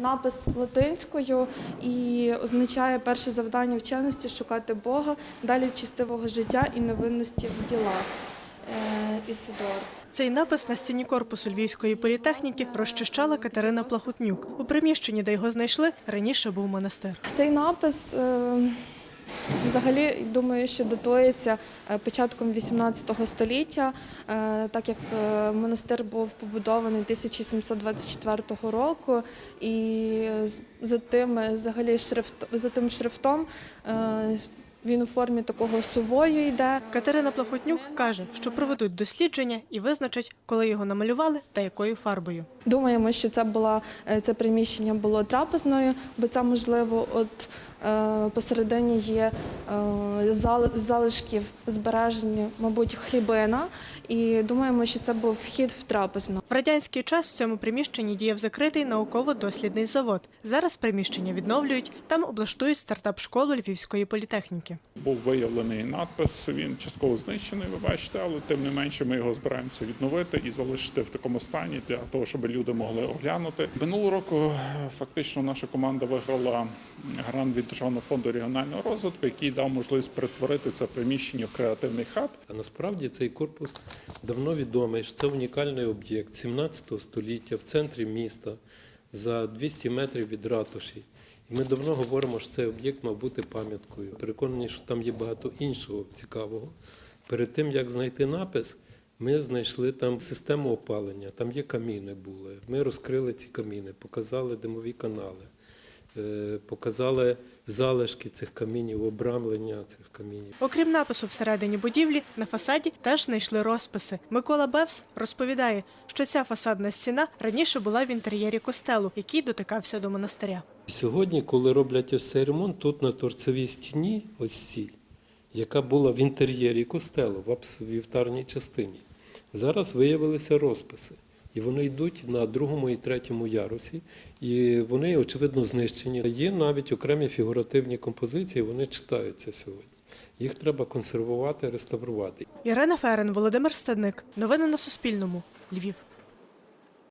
Напис латинською і означає перше завдання вченості шукати Бога, далі чистивого життя і невинності в ділах. Е, Ісидор. Цей напис на стіні корпусу Львівської політехніки розчищала Катерина Плахутнюк. У приміщенні, де його знайшли, раніше був монастир. Цей напис е, взагалі думаю, що датується е, початком 18 століття, е, так як е, монастир був побудований 1724 року, і за тим взагалі шрифт за тим шрифтом. Він у формі такого сувою йде. Катерина Плахутнюк каже, що проведуть дослідження і визначать, коли його намалювали та якою фарбою. Думаємо, що це була е, це приміщення було трапезною, бо це можливо, от е, посередині є е, зал- залишків збережені, мабуть, хлібина. І думаємо, що це був вхід в трапезну. В радянський час в цьому приміщенні діяв закритий науково-дослідний завод. Зараз приміщення відновлюють, там облаштують стартап-школу Львівської політехніки. Був виявлений надпис. Він частково знищений, ви бачите, але тим не менше ми його збираємося відновити і залишити в такому стані для того, щоб люди могли оглянути. Минулого року е, фактично наша команда виграла грант від Державного фонду регіонального розвитку, який дав можливість перетворити це приміщення в креативний хаб. А насправді цей корпус давно відомий, що це унікальний об'єкт 17 століття в центрі міста за 200 метрів від ратуші. Ми давно говоримо, що цей об'єкт мав бути пам'яткою. Переконані, що там є багато іншого цікавого. Перед тим, як знайти напис, ми знайшли там систему опалення, там є каміни були. Ми розкрили ці каміни, показали димові канали, показали залишки цих камінів, обрамлення цих камінів. Окрім напису всередині будівлі, на фасаді теж знайшли розписи. Микола Бевс розповідає, що ця фасадна стіна раніше була в інтер'єрі костелу, який дотикався до монастиря. Сьогодні, коли роблять ось цей ремонт, тут на торцевій стіні, ось цій, яка була в інтер'єрі костелу, в вівтарній частині, зараз виявилися розписи. І вони йдуть на другому і третьому ярусі, і вони, очевидно, знищені. Є навіть окремі фігуративні композиції, вони читаються сьогодні. Їх треба консервувати, реставрувати. Ірина Ферен, Володимир Стадник. Новини на Суспільному. Львів.